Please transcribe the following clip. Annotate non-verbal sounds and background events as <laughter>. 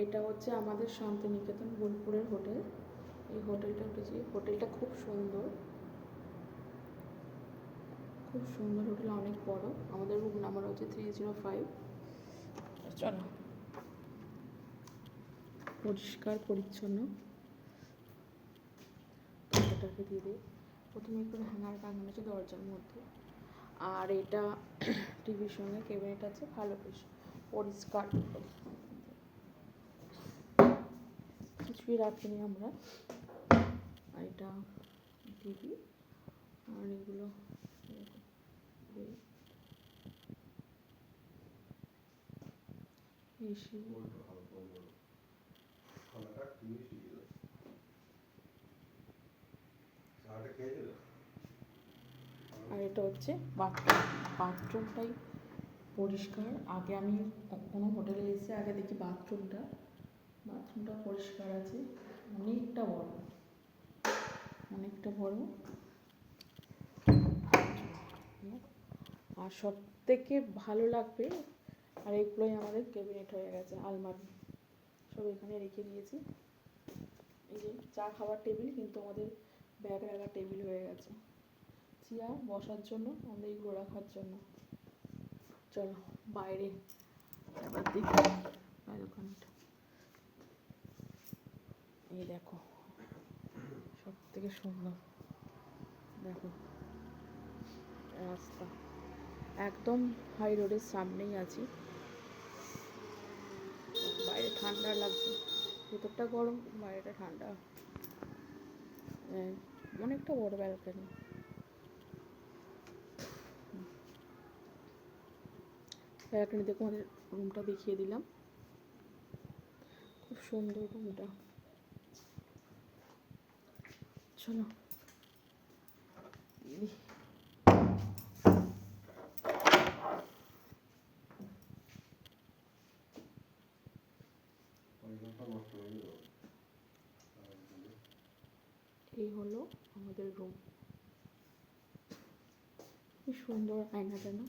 এটা হচ্ছে আমাদের শান্তিনিকেতন বোলপুরের হোটেল। এই হোটেলটা উঠেছি হোটেলটা খুব সুন্দর। খুব সুন্দর হোটেল অনেক বড়। আমাদের রুম নাম্বার হচ্ছে থ্রি জিরো ফাইভ চলো। পরিষ্কার পরিচ্ছন্ন। দরজাটাকে দিয়ে দিই প্রথমে একটু হ্যাঙ্গার টাঙানো আছে দরজার মধ্যে। আর এটা <clears throat> টিভির সঙ্গে ক্যাবিনেট আছে ভালো বেশ পরিষ্কার কিছুই রাখিনি আমরা। আর এটা টিভি আর এগুলো আর এটা হচ্ছে বাথরুম বাথরুমটাই পরিষ্কার। আগে আমি কোনো হোটেলে এসে আগে দেখি বাথরুমটা বাথরুমটা পরিষ্কার আছে, অনেকটা বড়। অনেকটা বড়। আর সব থেকে ভালো লাগবে, আর এগুলোই আমাদের ক্যাবিনেট হয়ে গেছে, আলমারি। সব এখানে রেখে দিয়েছি। এই যে চা খাওয়ার টেবিল কিন্তু আমাদের ব্যাগ রাখার টেবিল হয়ে গেছে। চেয়ার বসার জন্য, আমাদের এগুলো রাখার জন্য। চলো, বাইরে। এবার দেখি ওখানটা এই দেখো সব থেকে সুন্দর। দেখো, রাস্তা। একদম হাই রোডের সামনেই আছি। বাইরে ঠান্ডা লাগছে। ভেতরটা গরম, বাইরেটা ঠান্ডা। অনেকটা বড় ব্যালকানি ব্যালকানি দেখো রুমটা দেখিয়ে দিলাম। খুব সুন্দর রুমটা চলো এই হলো আমাদের রুম কি সুন্দর আয়নাটা না